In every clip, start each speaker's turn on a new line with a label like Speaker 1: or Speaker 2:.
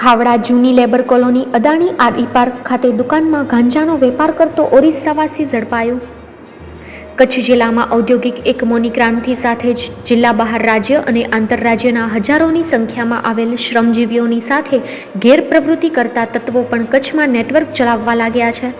Speaker 1: ખાવડા જૂની labour colony Adani RE park ખાતે દુકાનમાં ગાંજાનો વેપાર કરતો ઓરિસ્સાવાસી ઝડપાયો. કચ્છ જિલ્લામાં ઔદ્યોગિક એકમોની ક્રાંતિ સાથે જ જિલ્લા બહાર રાજ્ય અને આંતરરાજ્યના હજારોની સંખ્યામાં આવેલ શ્રમજીવીઓની સાથે ગેરપ્રવૃત્તિ કરતા તત્વો પણ કચ્છમાં નેટવર્ક ચલાવવા લાગ્યા છે.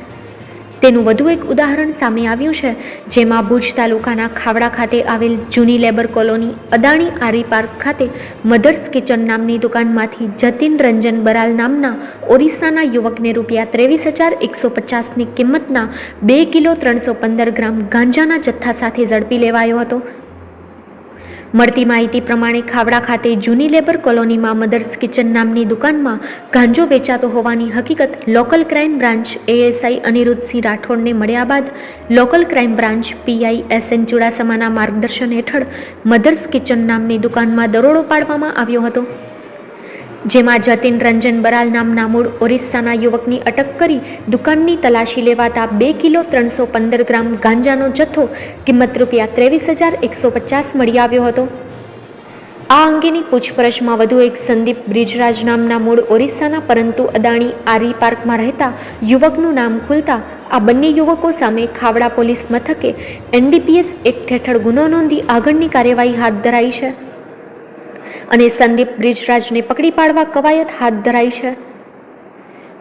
Speaker 1: તેનું વધુ એક ઉદાહરણ સામે આવ્યું છે, જેમાં ભુજ તાલુકાના ખાવડા ખાતે આવેલ જૂની લેબર કોલોની અદાણી આરી પાર્ક ખાતે મધર્સ કિચન નામની દુકાનમાંથી જતીન રંજન બરાલ નામના ઓરિસ્સાના યુવકને રૂપિયા ત્રેવીસ હજાર એકસો પચાસની કિંમતના બે કિલો ત્રણસો પંદર ગ્રામ ગાંજાના જથ્થા સાથે ઝડપી લેવાયો હતો. મળતી માહિતી પ્રમાણે ખાવડા ખાતે જૂની લેબર કોલોનીમાં મધર્સ કિચન નામની દુકાનમાં ગાંજો વેચાતો હોવાની હકીકત local crime branch ASI Aniruddhsinh રાઠોડને મળ્યા બાદ local crime branch PI S N ચુડાસમાના માર્ગદર્શન હેઠળ મધર્સ કિચન નામની દુકાનમાં દરોડો પાડવામાં આવ્યો હતો. જેમાં જતીન રંજન બરાલ નામના મૂળ ઓરિસ્સાના યુવકની અટક કરી દુકાનની તલાશી લેવાતા બે કિલો ત્રણસો પંદર ગ્રામ ગાંજાનો જથ્થો કિંમત રૂપિયા ત્રેવીસ હજાર એકસો પચાસ મળી આવ્યો હતો. આ અંગેની પૂછપરછમાં વધુ એક સંદીપ બ્રિજરાજ નામના મૂળ ઓરિસ્સાના પરંતુ અદાણી આરી પાર્કમાં રહેતા યુવકનું નામ ખુલતા આ બંને યુવકો સામે ખાવડા પોલીસ મથકે એનડીપીએસ એક્ટ હેઠળ ગુનો નોંધી આગળની કાર્યવાહી હાથ ધરાઈ છે. અને સંદીપ બ્રિજરાજને પકડી પાડવા કવાયત હાથ ધરાઈ છે.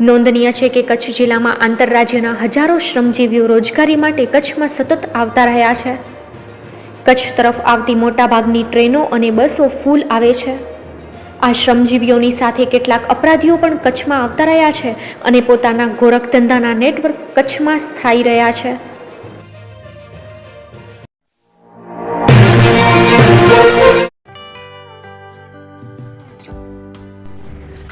Speaker 1: નોંધનીય છે કે કચ્છ જિલ્લામાં આંતરરાજ્યના હજારો શ્રમજીવીઓ રોજગારી માટે કચ્છમાં સતત આવતા રહ્યા છે. કચ્છ તરફ આવતી મોટાભાગની ટ્રેનો અને બસો ફૂલ આવે છે. આ શ્રમજીવીઓની સાથે કેટલાક અપરાધીઓ પણ કચ્છમાં આવતા રહ્યા છે અને પોતાના ગોરખધંધાના નેટવર્ક કચ્છમાં સ્થાયી રહ્યા છે.